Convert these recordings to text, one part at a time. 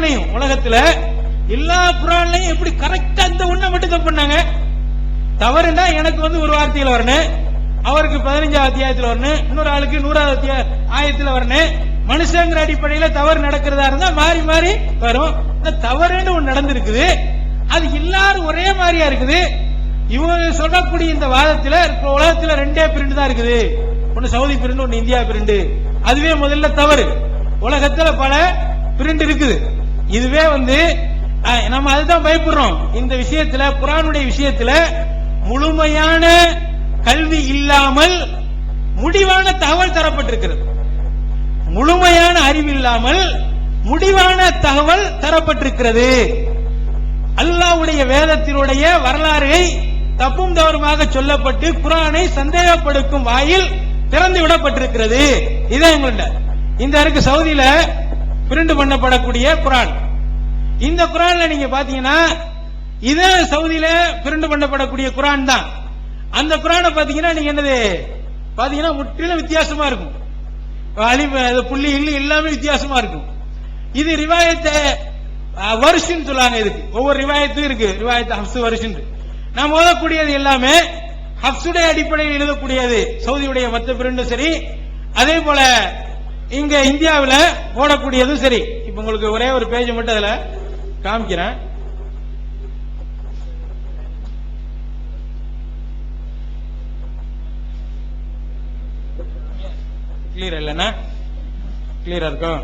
குரான்லையும் உலகத்துல எல்லா குரான்லையும் எப்படி கரெக்டா இந்த ஒண்ணை மட்டும் தப்பு பண்ணாங்க? தவறுனா எனக்கு வந்து ஒரு வார்த்தையில வரணும் அவருக்கு பதினஞ்சாவது அத்தியாயத்துல வரணும் இன்னொரு ஆளுக்கு நூறாவது ஆயத்தில் ஆயத்துல வரணும் மனுஷங்கிற அடிப்படையில தவறு நடக்கிறதா இருந்தா மாறி மாறி வரும். இந்த தவறுன்னு ஒண்ணு நடந்திருக்குது. அது எல்லாரும் ஒரே மாதிரியா இருக்குது. இவங்க சொல்லக்கூடிய இந்த வாதத்துல இப்ப உலகத்துல ரெண்டே பிரிண்ட் தான் இருக்குது. ஒன்னு சவுதி பிரிண்ட் ஒன்னு இந்தியா பிரிண்ட் அதுவே முதல்ல தவறு. உலகத்துல பல பிரிண்ட் இருக்குது. இதுவே வந்து நம்ம அதுதான் பயப்படுறோம். இந்த விஷயத்துல குரானுடைய விஷயத்துல முழுமையான கல்வி இல்லாமல் முடிவான தகவல் தரப்பட்டிருக்கிறது. முழுமையான அறிவு இல்லாமல் முடிவான தகவல் தரப்பட்டிருக்கிறது. அல்லாஹ்வுடைய வேதத்தினுடைய வரலாறை தப்பும் தவறுமாக சொல்லப்பட்டு குரானை சந்தேகப்படுத்தும் வாயில் திறந்து விடப்பட்டிருக்கிறது. இதான் எங்கள்கிட்ட இந்த இருக்கு சவுதியில பிரிண்ட் பண்ணப்படக்கூடிய குரான். இந்த குரான்ல நீங்க பாத்தீங்கன்னா இது சவுதியில பிரிண்ட் பண்ணப்படக்கூடிய குரான் தான். அந்த குரானை பாத்தீங்கன்னா நீங்க என்னது? பாத்தீங்கன்னா முற்றிலும் வித்தியாசமா இருக்கும். அழிவு புள்ளி இல்லி எல்லாமே வித்தியாசமா இருக்கும். இது ரிவாயத்தை வருஷம் சொல்லுவாங்க இதுக்கு. ஒவ்வொரு ரிவாயத்தும் இருக்கு. ரிவாயத்து ஹப்ஸ் வருஷம் நாம் ஓதக்கூடியது எல்லாமே ஹப்ஸுடைய அடிப்படையில் எழுதக்கூடியது. சவுதியுடைய மத்த பிரிண்டும் சரி. அதே போல இங்க இந்தியாவில் போடக்கூடியதும் சரி. இப்ப உங்களுக்கு ஒரே ஒரு பேஜ் மட்டும் அதுல காமிக்கிறேன். கிளியர் இல்லைன்னா கிளியரா இருக்கும்.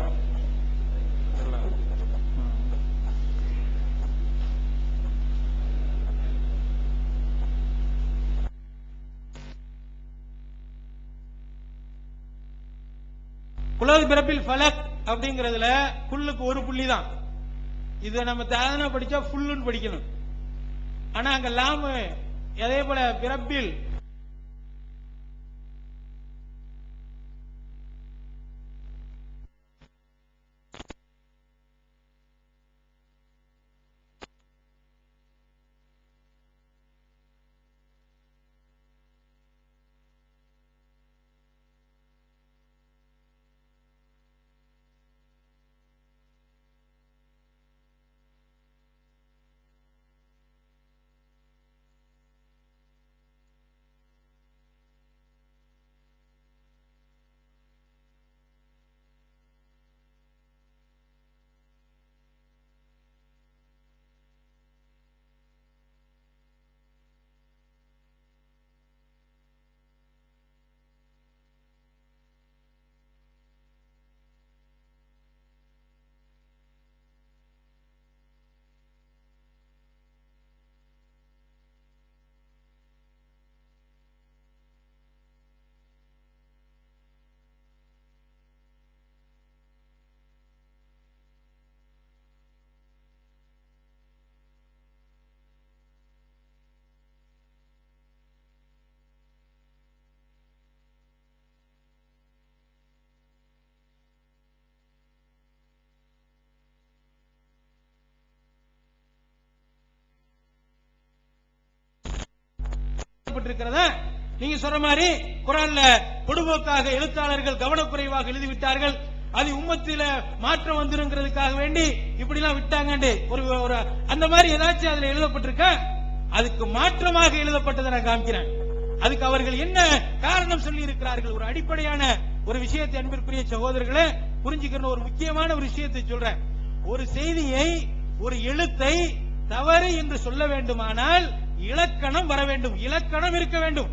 குலது பிறப்பில் ஃபலக் அப்படிங்கிறதுல குல்லுக்கு ஒரு புள்ளி தான் இதை நம்ம தாதனா படிச்சா ஃபுல்லுன்னு படிக்கணும். ஆனா அங்க லாமு அதே போல பிறப்பில் எழுதப்பட்டிருக்கிறத நீங்க சொல்ற மாதிரி குரான்ல பொடுபோக்காக எழுத்தாளர்கள் கவனக்குறைவாக எழுதிவிட்டார்கள். அது உம்மத்தில மாற்றம் வந்துருங்கிறதுக்காக வேண்டி இப்படி எல்லாம் விட்டாங்கன்னு ஒரு அந்த மாதிரி ஏதாச்சும் அதுல எழுதப்பட்டிருக்க? அதுக்கு மாற்றமாக எழுதப்பட்டதை நான் காமிக்கிறேன். அதுக்கு அவர்கள் என்ன காரணம் சொல்லி இருக்கிறார்கள் ஒரு அடிப்படையான ஒரு விஷயத்தை அன்பிற்குரிய சகோதரர்களை புரிஞ்சுக்கிற ஒரு முக்கியமான ஒரு விஷயத்தை சொல்றேன். ஒரு செய்தியை ஒரு எழுத்தை தவறு என்று சொல்ல வேண்டுமானால் இலக்கணம் வர வேண்டும். இலக்கணம் இருக்க வேண்டும்.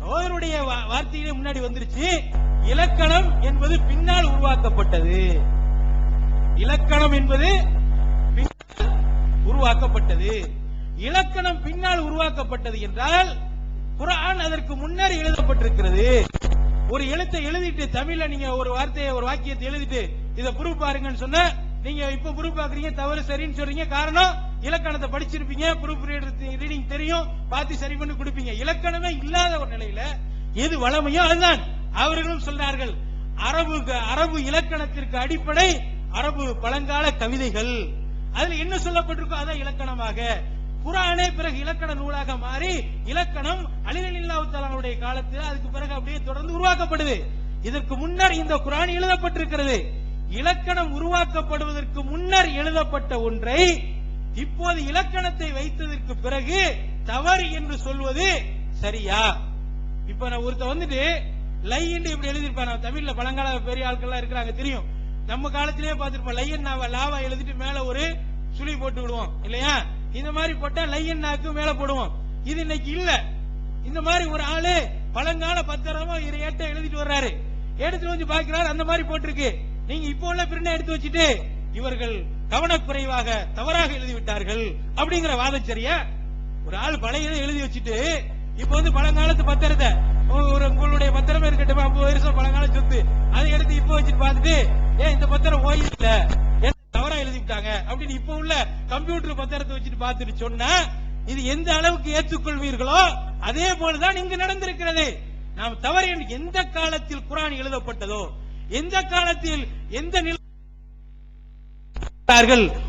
சோதனுடைய வார்த்தையிலே முன்னாடி வந்துருச்சு. இலக்கணம் என்பது பின்னால் உருவாக்கப்பட்டது. இலக்கணம் என்பது உருவாக்கப்பட்டது. இலக்கணம் பின்னால் உருவாக்கப்பட்டது என்றால் குரான் அதற்கு முன்னர் எழுதப்பட்டிருக்கிறது. ஒரு எழுத்தை எழுதிட்டு தமிழ்ல நீங்க ஒரு வார்த்தையை ஒரு வாக்கியத்தை எழுதிட்டு இதை ப்ரூவ் பாருங்கன்னு சொன்னா நீங்க இப்ப ப்ரூவ் பாக்குறீங்க தவறு சரின்னு சொல்றீங்க காரணம் இலக்கணத்தை படிச்சிருப்பீங்க ப்ரூஃப் ரீடிங் தெரியும் பார்த்து சரி பண்ணி கொடுப்பீங்க. இலக்கணமே இல்லாத ஒரு நிலையில எது வளமையோ அதுதான். அவர்களும் சொல்றார்கள் அரபு அரபு இலக்கணத்திற்கு அடிப்படை அரபு பழங்கால கவிதைகள். அதுல என்ன சொல்லப்பட்டிருக்கோ அதான் இலக்கணமாக. குரானே பிறகு இலக்கண நூலாக மாறி இலக்கணம் அலிரலில்லாவுத்தலாவுடைய காலத்தில் அதுக்கு பிறகு அப்படியே தொடர்ந்து உருவாக்கப்படுது. இதற்கு முன்னர் இந்த குரான் எழுதப்பட்டிருக்கிறது. இலக்கணம் உருவாக்கப்படுவதற்கு முன்னர் எழுதப்பட்ட ஒன்றை இப்போது இலக்கணத்தை வைத்ததற்கு பிறகு தவறு என்று சொல்வது சரியா? இப்ப நான் ஒருத்த வந்துட்டு லைன்னு இப்படி எழுதியிருப்பான். தமிழ்ல பழங்கால பெரிய ஆட்கள்லாம் இருக்கிறாங்க தெரியும். நம்ம காலத்திலேயே பார்த்திருப்போம் லையன் நாவ லாவா எழுதிட்டு மேல ஒரு சுழி போட்டு விடுவோம் இல்லையா? இந்த மாதிரி போட்டா லையன் நாக்கு மேல போடுவோம். இது இன்னைக்கு இல்ல. இந்த மாதிரி ஒரு ஆளு பழங்கால பத்திரமா இரு ஏட்ட எழுதிட்டு வர்றாரு. எடுத்து வந்து பாக்குறாரு அந்த மாதிரி போட்டிருக்கு. நீங்க இப்போ உள்ள பிரிண்ட எடுத்து வச்சுட்டு இவர்கள் கவனக்குறைவாக தவறாக எழுதிவிட்டார்கள் அப்படிங்கிற வாதச்சரிய ஒரு ஆள் பழைய எழுதி வச்சுட்டு இப்ப வந்து பழங்காலத்து பத்திரத்தை ஒரு உங்களுடைய பத்திரமே இருக்கட்டும்? ஐம்பது வருஷம் பழங்கால சொத்து. அதை எடுத்து இப்ப வச்சுட்டு பார்த்துட்டு ஏன் இந்த பத்திரம் ஓயில்ல ஏன் தவறா எழுதிவிட்டாங்க? அப்படின்னு இப்ப உள்ள கம்ப்யூட்டர் பத்திரத்தை வச்சுட்டு பார்த்துட்டு சொன்னா இது எந்த அளவுக்கு ஏற்றுக்கொள்வீர்களோ அதே போலதான் இங்கு நடந்திருக்கிறது. நாம் தவறு எந்த காலத்தில் குரான் எழுதப்பட்டதோ எந்த காலத்தில் எந்த நிலை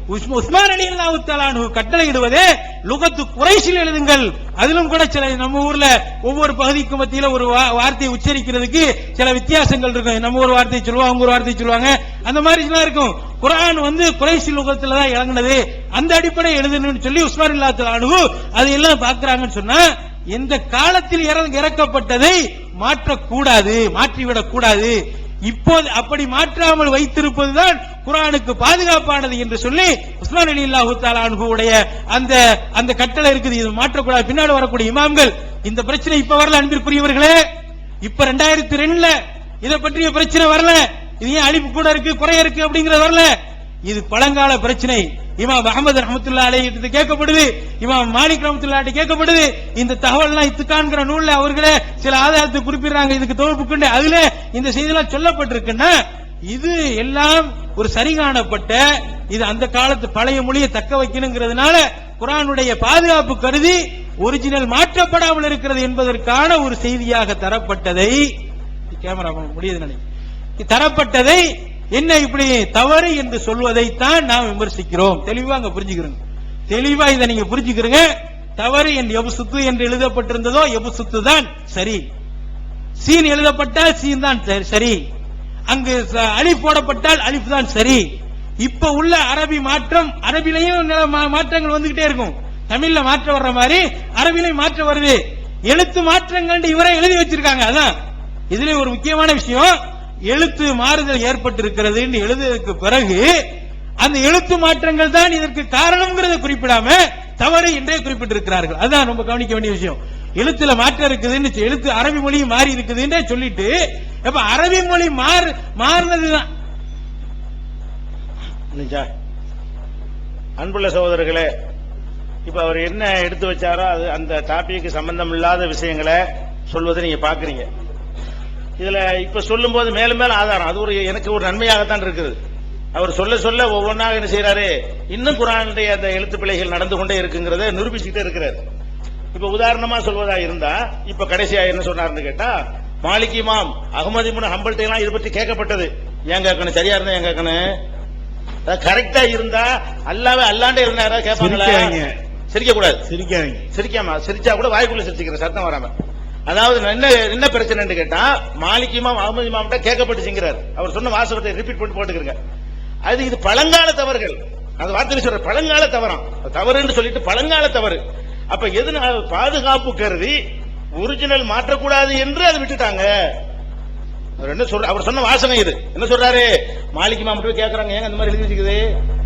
உஸ்மான் அலி அல்லாஹு கட்டளை கட்டளையிடுவதே லுகத்து குறைசில் எழுதுங்கள். அதிலும் கூட சில நம்ம ஊர்ல ஒவ்வொரு பகுதிக்கு மத்தியில ஒரு வா- வார்த்தையை உச்சரிக்கிறதுக்கு சில வித்தியாசங்கள் இருக்கும். நம்ம ஒரு வார்த்தையை சொல்லுவோம் அவங்க ஒரு வார்த்தையை சொல்லுவாங்க. அந்த மாதிரி எல்லாம் இருக்கும். குரான் வந்து குறைசி லுகத்துல தான் இறங்குனது. அந்த அடிப்படை எழுதணும்னு சொல்லி உஸ்மான் அல்லாஹு தஆலானு அதையெல்லாம் பாக்குறாங்கன்னு சொன்னா எந்த காலத்தில் இறக்கப்பட்டதை மாற்றக்கூடாது மாற்றிவிடக் கூடாது இப்போது அப்படி மாற்றாமல் வைத்திருப்பதுதான் குரானுக்கு பாதுகாப்பானது என்று சொல்லி உஸ்மான் அலி அல்லாஹு உடைய அந்த அந்த கட்டளை இருக்குது. இது மாற்றக்கூடாது. பின்னாடி வரக்கூடிய இமாம்கள் இந்த பிரச்சனை இப்ப வரல அன்பிற்குரியவர்களே. இப்ப ரெண்டாயிரத்தி ரெண்டுல இதை பற்றிய பிரச்சனை வரல. இது ஏன் அழிப்பு கூட இருக்கு குறைய இருக்கு அப்படிங்கறது வரல. இது பழங்கால பிரச்சனை. இமாம் அகமது ரஹமத்துல்லா அலைகிட்ட கேட்கப்படுது. இமாம் மாலிக் ரஹமத்துல்லா கேட்கப்படுது. இந்த தகவல்லாம் இத்துக்கான்கிற நூல்ல அவர்களே சில ஆதாரத்தை குறிப்பிடுறாங்க. இதுக்கு தொகுப்புக்குண்டு அதுல இந்த செய்தியெல்லாம் சொல்லப்பட்டிருக்குன்னா இது எல்லாம் ஒரு சரி காணப்பட்ட இது அந்த காலத்து பழைய மொழியை தக்க வைக்கணுங்கிறதுனால குரானுடைய பாதுகாப்பு கருதி ஒரிஜினல் மாற்றப்படாமல் இருக்கிறது என்பதற்கான ஒரு செய்தியாக தரப்பட்டதை கேமரா முடியுது நினைக்கிறேன். தரப்பட்டதை என்ன இப்படி தவறு என்று சொல்வதைத்தான் நாம் விமர்சிக்கிறோம். தெளிவா அங்க புரிஞ்சுக்கிறோங்க. தெளிவா இதை நீங்க புரிஞ்சுக்கிறீங்க. தவறு என் எபுசுத்து என்று எழுதப்பட்டிருந்ததோ எபுசுத்து தான் சரி. சீன் எழுதப்பட்டால் சீன் தான் சரி- சரி. அங்கு ச- அலிஃப் போடப்பட்டால் அலிஃப் தான் சரி. இப்ப உள்ள அரபி மாற்றம் அரபிலையும் மாற்றங்கள் வந்துகிட்டே இருக்கும். தமிழ்ல மாற்றம் வர்ற மாதிரி அரபிலையும் மாற்றம் வருது. எழுத்து மாற்றங்கள் இவரே எழுதி வச்சிருக்காங்க அதான். இதுல ஒரு முக்கியமான விஷயம். எழுத்து மாறுதல் ஏற்பட்டிருக்கிறது எழுதுவதற்கு பிறகு அந்த எழுத்து மாற்றங்கள் தான் இதற்கு காரணம்ங்கிறத குறிப்பிடாம தவறு என்றே குறிப்பிட்டிருக்கிறார்கள். அதுதான் ரொம்ப கவனிக்க வேண்டிய விஷயம். எழுத்துல மாற்றம் இருக்குதுன்னு எழுத்து அரபி மொழி மாறி இருக்குதுன்னு சொல்லிட்டு அப்ப அரபி மொழி மாறு மாறினதுதான். அன்புள்ள சகோதரர்களே இப்ப அவர் என்ன எடுத்து வச்சாரோ அது அந்த டாபிக்கு சம்பந்தம் இல்லாத விஷயங்களை சொல்வதை நீங்க பாக்குறீங்க இதுல இப்ப சொல்லும் போது மேலும் மேலும் ஆதாரம். அது ஒரு எனக்கு ஒரு நன்மையாகத்தான் இருக்குது. அவர் சொல்ல சொல்ல ஒவ்வொன்றாக என்ன செய்யறாரு இன்னும் குரானுடைய அந்த எழுத்து பிழைகள் நடந்து கொண்டே இருக்குங்கிறத நிரூபிச்சுட்டே இருக்கிறார். இப்ப உதாரணமா சொல்வதா இருந்தா இப்ப கடைசியா என்ன சொன்னாருன்னு கேட்டா மாலிக் இமாம் அகமது இப்னு ஹம்பல்ட்ட எல்லாம் இது பற்றி கேட்கப்பட்டது. ஏன் கேட்கணும்? சரியா இருந்தா ஏன் கேட்கணும்? கரெக்டா இருந்தா அல்லாவே அல்லாண்டே இருந்தா யாராவது கேட்பாங்களா. சிரிக்க கூடாது சிரிக்காதீங்க. சிரிக்காம சிரிச்சா கூட வாய்க்குள்ள சிரிச்சுக்கிற சத்தம் வராம. அதாவது என்ன என்ன பிரச்சனைன்னு கேட்டா மாலிக் இமாம் அகமது இமாம்கிட்ட கேட்கப்பட்டுச்சுங்கிறார். அவர் சொன்ன வாசகத்தை ரிப்பீட் பண்ணி போட்டுக்கிறங்க. அது இது பழங்கால தவறுகள். அந்த வார்த்தை சொல்ற பழங்கால தவறாம். தவறுன்னு சொல்லிட்டு பழங்கால தவறு. அப்ப எதனால பாதுகாப்பு கருதி ஒரிஜினல் மாற்றக்கூடாது என்று அதை விட்டுட்டாங்க. அவர் என்ன சொல்ற அவர் சொன்ன வாசகம் இது. என்ன சொல்றாரு? மாலிக் இமாம் கேட்கறாங்க ஏங்க இந்த மாதிரி எழுதி வச்சுக்குது?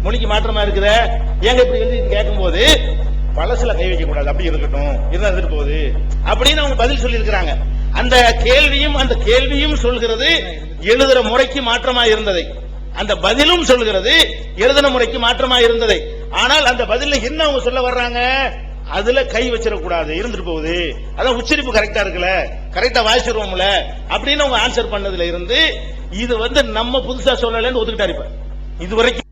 மொழிக்கு மாற்றமா இருக்குதே? ஏங்க இப்படி எழுதி கேட்கும்போது பழசுல கை வைக்க கூடாது. அப்படி இருக்கட்டும். இருந்தா இருந்துட்டு போகுது. அப்படின்னு அவங்க பதில் சொல்லி இருக்கிறாங்க அந்த கேள்வியும் அந்த கேள்வியும் சொல்கிறது எழுதுற முறைக்கு மாற்றமா இருந்ததை. அந்த பதிலும் சொல்கிறது எழுதின முறைக்கு மாற்றமா இருந்ததை. ஆனால் அந்த பதில என்ன அவங்க சொல்ல வர்றாங்க? அதுல கை வச்சிடக்கூடாது இருந்துட்டு போகுது. அதான் உச்சரிப்பு கரெக்டா இருக்குல்ல? கரெக்டா வாசிச்சிருவோம்ல அப்படின்னு அவங்க ஆன்சர் பண்ணதுல இருந்து இது வந்து நம்ம புதுசா சொல்லலன்னு ஒத்துக்கிட்டாரு இப்ப. இது வரைக்கும்